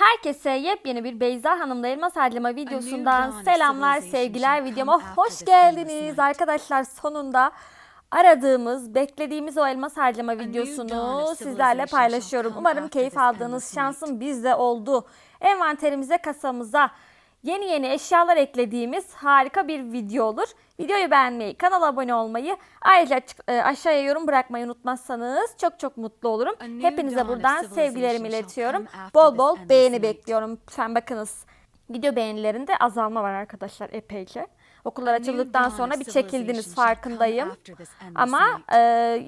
Herkese yepyeni bir Beyza Hanım'la elmas harcama videosundan selamlar, sevgiler. Videoma hoş geldiniz. Arkadaşlar sonunda aradığımız, beklediğimiz o elmas harcama videosunu sizlerle paylaşıyorum. Umarım keyif aldığınız şansın bizde oldu. Envanterimize, kasamıza yeni yeni eşyalar eklediğimiz harika bir video olur. Videoyu beğenmeyi, kanala abone olmayı, ayrıca e, aşağıya yorum bırakmayı unutmazsanız çok çok mutlu olurum. Hepinize buradan sevgilerimi iletiyorum. Bol bol beğeni bekliyorum. Lütfen bakınız. Video beğenilerinde azalma var arkadaşlar epeyce. Okullar açıldıktan sonra bir çekildiniz farkındayım. Ama e,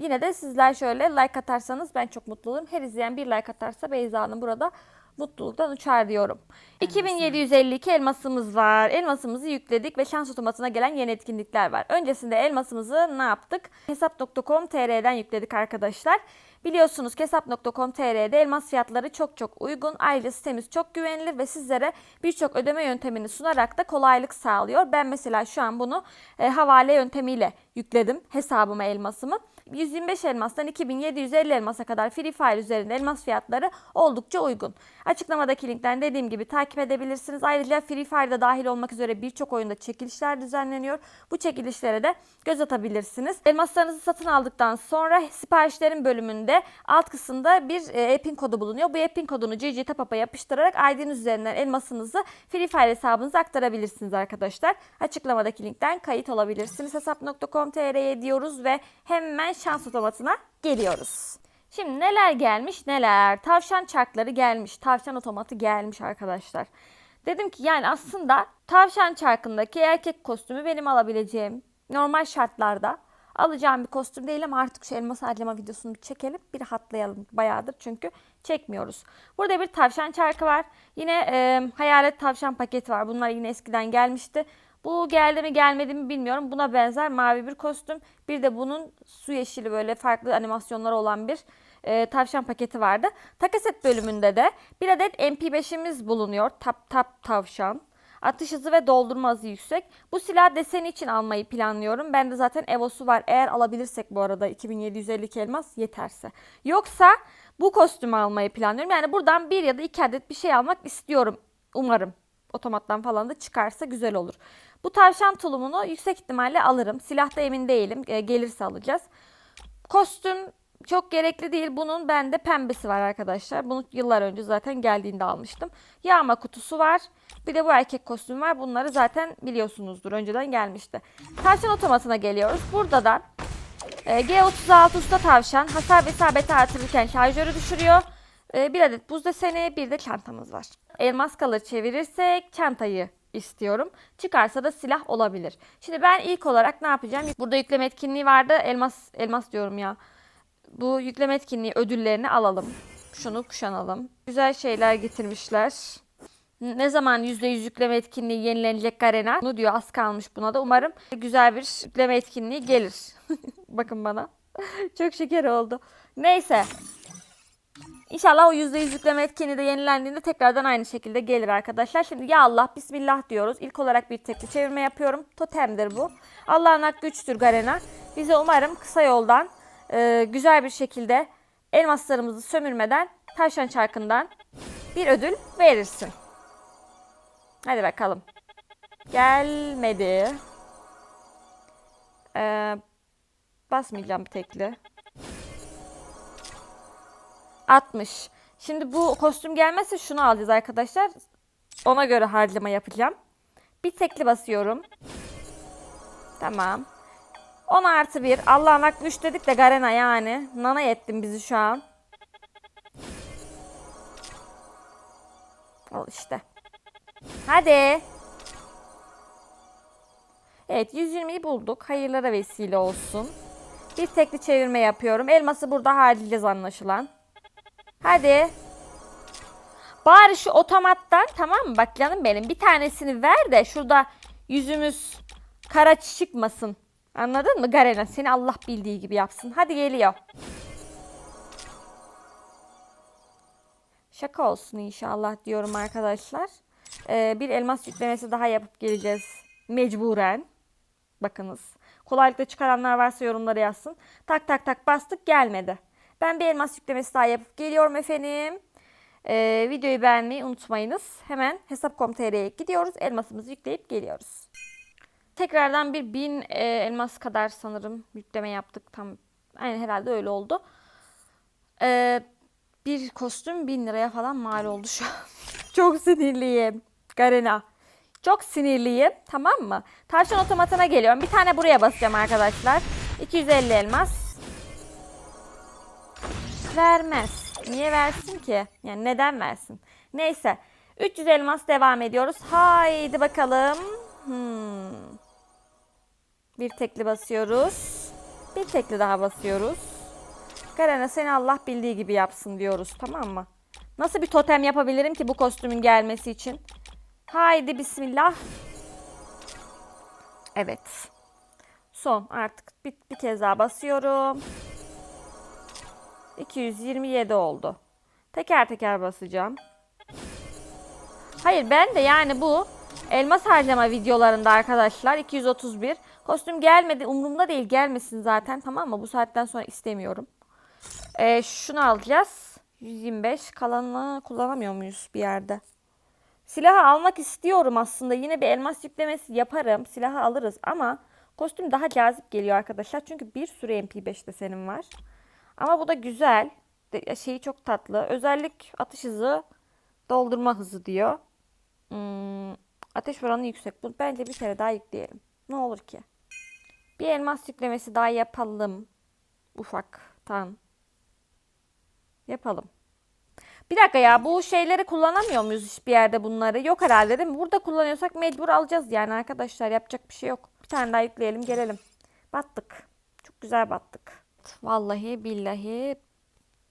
yine de sizler şöyle like atarsanız ben çok mutlu olurum. Her izleyen bir like atarsa Beyza Hanım burada mutluluktan uçar diyorum. 2752 elmasımız var. Elmasımızı yükledik ve şans otomatına gelen yeni etkinlikler var. Öncesinde elmasımızı ne yaptık? Hesap.com.tr'den yükledik arkadaşlar. Biliyorsunuz ki hesap.com.tr'de elmas fiyatları çok çok uygun. Ayrıca sitemiz çok güvenilir ve sizlere birçok ödeme yöntemini sunarak da kolaylık sağlıyor. Ben mesela şu an bunu e, havale yöntemiyle yükledim hesabıma elmasımı. 125 elmastan 2750 elmasa kadar Free Fire üzerinde elmas fiyatları oldukça uygun. Açıklamadaki linkten dediğim gibi takip edebilirsiniz. Ayrıca Free Fire'da dahil olmak üzere birçok oyunda çekilişler düzenleniyor. Bu çekilişlere de göz atabilirsiniz. Elmaslarınızı satın aldıktan sonra siparişlerin bölümünde alt kısımda bir e, e-pin kodu bulunuyor. Bu e-pin kodunu GG Tapap'a yapıştırarak ID'niz üzerinden elmasınızı Free Fire hesabınıza aktarabilirsiniz arkadaşlar. Açıklamadaki linkten kayıt olabilirsiniz. Hesap.com.tr'ye diyoruz ve hemen şans otomatına geliyoruz. Şimdi neler gelmiş neler. Tavşan çarkları gelmiş. Tavşan otomatı gelmiş arkadaşlar. Dedim ki yani aslında tavşan çarkındaki erkek kostümü benim alabileceğim normal şartlarda alacağım bir kostüm değil ama artık şu elmas harcama videosunu bir çekelim bir rahatlayalım bayağıdır çünkü çekmiyoruz. Burada bir tavşan çarkı var. Yine e, hayalet tavşan paketi var. Bunlar yine eskiden gelmişti. Bu geldi mi gelmedi mi bilmiyorum. Buna benzer mavi bir kostüm. Bir de bunun su yeşili böyle farklı animasyonları olan bir e, tavşan paketi vardı. Takaset bölümünde de bir adet MP5'imiz bulunuyor. Tap tap tavşan. Atış hızı ve doldurma hızı yüksek. Bu silah deseni için almayı planlıyorum. Bende zaten Evo'su var. Eğer alabilirsek bu arada 2752 elmas yeterse. Yoksa bu kostümü almayı planlıyorum. Yani buradan bir ya da iki adet bir şey almak istiyorum. Umarım otomattan falan da çıkarsa güzel olur. Bu tavşan tulumunu yüksek ihtimalle alırım. Silahta emin değilim. E, gelirse alacağız. Kostüm çok gerekli değil. Bunun bende pembesi var arkadaşlar. Bunu yıllar önce zaten geldiğinde almıştım. Yağma kutusu var. Bir de bu erkek kostüm var. Bunları zaten biliyorsunuzdur. Önceden gelmişti. Tavşan otomatına geliyoruz. Burada da e, G36 usta tavşan hasar ve isabeti artırırken şarjörü düşürüyor. E, bir adet buz deseni, bir de çantamız var. Elmas kalır çevirirsek çantayı istiyorum. Çıkarsa da silah olabilir. Şimdi ben ilk olarak ne yapacağım? Burada yükleme etkinliği vardı. Elmas elmas diyorum ya. Bu yükleme etkinliği ödüllerini alalım. Şunu kuşanalım. Güzel şeyler getirmişler. Ne zaman %100 yükleme etkinliği yenilenecek Garena? Bunu diyor az kalmış buna da. Umarım güzel bir yükleme etkinliği gelir. Bakın bana. Çok şeker oldu. Neyse. İnşallah o %100 yükleme etkinliği de yenilendiğinde tekrardan aynı şekilde gelir arkadaşlar. Şimdi ya Allah bismillah diyoruz. İlk olarak bir tekli çevirme yapıyorum. Totemdir bu. Allah'ın hak güçtür Garena. Bize umarım kısa yoldan e, güzel bir şekilde elmaslarımızı sömürmeden tavşan çarkından bir ödül verirsin. Hadi bakalım. Gelmedi. Ee, basmayacağım tekli. 60. Şimdi bu kostüm gelmezse şunu alacağız arkadaşlar. Ona göre harcama yapacağım. Bir tekli basıyorum. Tamam. 10 artı 1. Allah'ın hakkı 3 dedik de Garena yani. Nana ettin bizi şu an. Al işte. Hadi. Evet 120'yi bulduk. Hayırlara vesile olsun. Bir tekli çevirme yapıyorum. Elması burada harcayacağız anlaşılan. Hadi. Bari şu otomattan tamam mı? Bak canım benim bir tanesini ver de şurada yüzümüz kara çıkmasın. Anladın mı Garena? Seni Allah bildiği gibi yapsın. Hadi geliyor. Şaka olsun inşallah diyorum arkadaşlar. Ee, bir elmas yüklemesi daha yapıp geleceğiz. Mecburen. Bakınız. Kolaylıkla çıkaranlar varsa yorumlara yazsın. Tak tak tak bastık gelmedi. Ben bir elmas yüklemesi daha yapıp geliyorum efendim. Ee, videoyu beğenmeyi unutmayınız. Hemen hesap.com.tr'ye gidiyoruz. Elmasımızı yükleyip geliyoruz. Tekrardan bir bin e, elmas kadar sanırım yükleme yaptık. Tam aynen herhalde öyle oldu. Ee, bir kostüm bin liraya falan mal oldu şu an. Çok sinirliyim. Garena. Çok sinirliyim. Tamam mı? Tavşan otomatına geliyorum. Bir tane buraya basacağım arkadaşlar. 250 elmas. Vermez. Niye versin ki? Yani neden versin? Neyse. 300 elmas devam ediyoruz. Haydi bakalım. Hmm. Bir tekli basıyoruz. Bir tekli daha basıyoruz. Garena seni Allah bildiği gibi yapsın diyoruz tamam mı? Nasıl bir totem yapabilirim ki bu kostümün gelmesi için? Haydi bismillah. Evet. Son artık bir, bir kez daha basıyorum. 227 oldu. Teker teker basacağım. Hayır ben de yani bu elmas harcama videolarında arkadaşlar 231 kostüm gelmedi umurumda değil gelmesin zaten tamam mı bu saatten sonra istemiyorum. Ee, şunu alacağız 125 kalanını kullanamıyor muyuz bir yerde? Silahı almak istiyorum aslında yine bir elmas yüklemesi yaparım silahı alırız ama kostüm daha cazip geliyor arkadaşlar çünkü bir sürü MP5 desenim var. Ama bu da güzel. Şeyi çok tatlı. Özellik atış hızı, doldurma hızı diyor. Hmm, ateş oranı yüksek. Bu bence bir kere daha yükleyelim. Ne olur ki? Bir elmas yüklemesi daha yapalım. Ufaktan. Yapalım. Bir dakika ya bu şeyleri kullanamıyor muyuz hiçbir yerde bunları? Yok herhalde değil mi? Burada kullanıyorsak mecbur alacağız yani arkadaşlar. Yapacak bir şey yok. Bir tane daha yükleyelim gelelim. Battık. Çok güzel battık. Vallahi billahi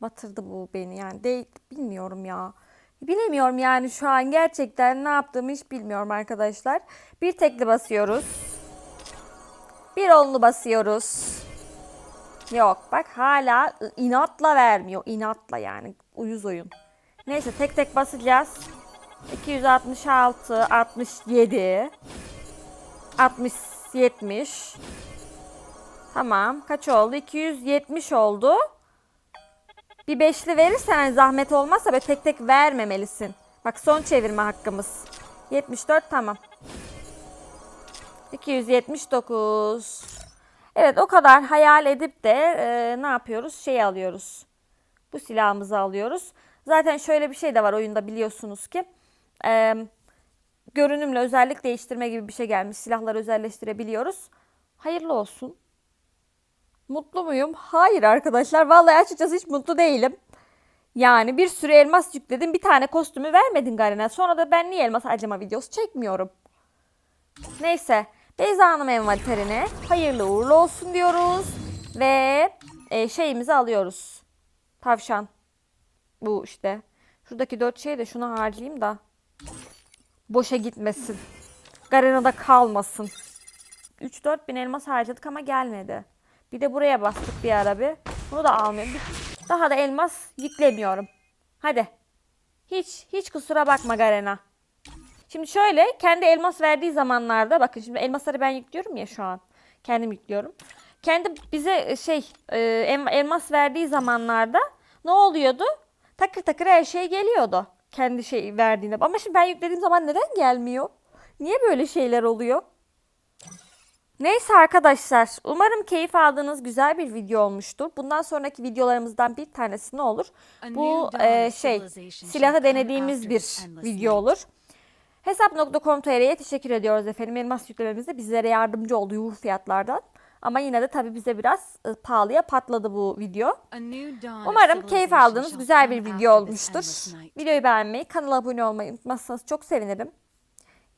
batırdı bu beni yani. Değil, bilmiyorum ya. Bilemiyorum yani şu an gerçekten ne yaptığımı hiç bilmiyorum arkadaşlar. Bir tekli basıyoruz. Bir onlu basıyoruz. Yok bak hala inatla vermiyor. İnatla yani uyuz oyun. Neyse tek tek basacağız. 266, 67, 60, 70. Tamam. Kaç oldu? 270 oldu. Bir beşli verirsen hani zahmet olmazsa böyle tek tek vermemelisin. Bak son çevirme hakkımız. 74 tamam. 279. Evet o kadar hayal edip de e, ne yapıyoruz? Şey alıyoruz. Bu silahımızı alıyoruz. Zaten şöyle bir şey de var oyunda biliyorsunuz ki. E, görünümle özellik değiştirme gibi bir şey gelmiş. Silahları özelleştirebiliyoruz. Hayırlı olsun. Mutlu muyum? Hayır arkadaşlar. Vallahi açıkçası hiç mutlu değilim. Yani bir sürü elmas yükledim. Bir tane kostümü vermedin Garena. Sonra da ben niye elmas harcama videosu çekmiyorum? Neyse. Beyza Hanım envanterine hayırlı uğurlu olsun diyoruz. Ve e, şeyimizi alıyoruz. Tavşan. Bu işte. Şuradaki dört şeyi de şuna harcayayım da. Boşa gitmesin. Garena'da kalmasın. 3-4 bin elmas harcadık ama gelmedi. Bir de buraya bastık bir ara bir. Bunu da almıyorum. Daha da elmas yüklemiyorum. Hadi. Hiç hiç kusura bakma Garena. Şimdi şöyle kendi elmas verdiği zamanlarda bakın şimdi elmasları ben yüklüyorum ya şu an. Kendim yüklüyorum. Kendi bize şey e, elmas verdiği zamanlarda ne oluyordu? Takır takır her şey geliyordu. Kendi şey verdiğinde. Ama şimdi ben yüklediğim zaman neden gelmiyor? Niye böyle şeyler oluyor? Neyse arkadaşlar, umarım keyif aldığınız güzel bir video olmuştur. Bundan sonraki videolarımızdan bir tanesi ne olur? Bu e, şey, silahı denediğimiz bir video olur. Hesap.com.tr'ye teşekkür ediyoruz efendim. Elmas yüklememizde bizlere yardımcı oldu yuh fiyatlardan. Ama yine de tabii bize biraz e, pahalıya patladı bu video. Umarım keyif aldığınız güzel bir video olmuştur. Videoyu beğenmeyi, kanala abone olmayı unutmazsanız çok sevinirim.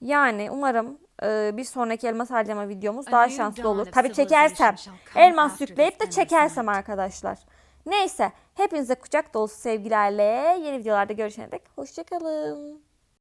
Yani umarım e, bir sonraki elmas harcama videomuz daha şanslı olur. Tabii çekersem, elmas yükleyip de çekersem arkadaşlar. Neyse, hepinize kucak dolusu sevgilerle yeni videolarda görüşene dek hoşçakalın.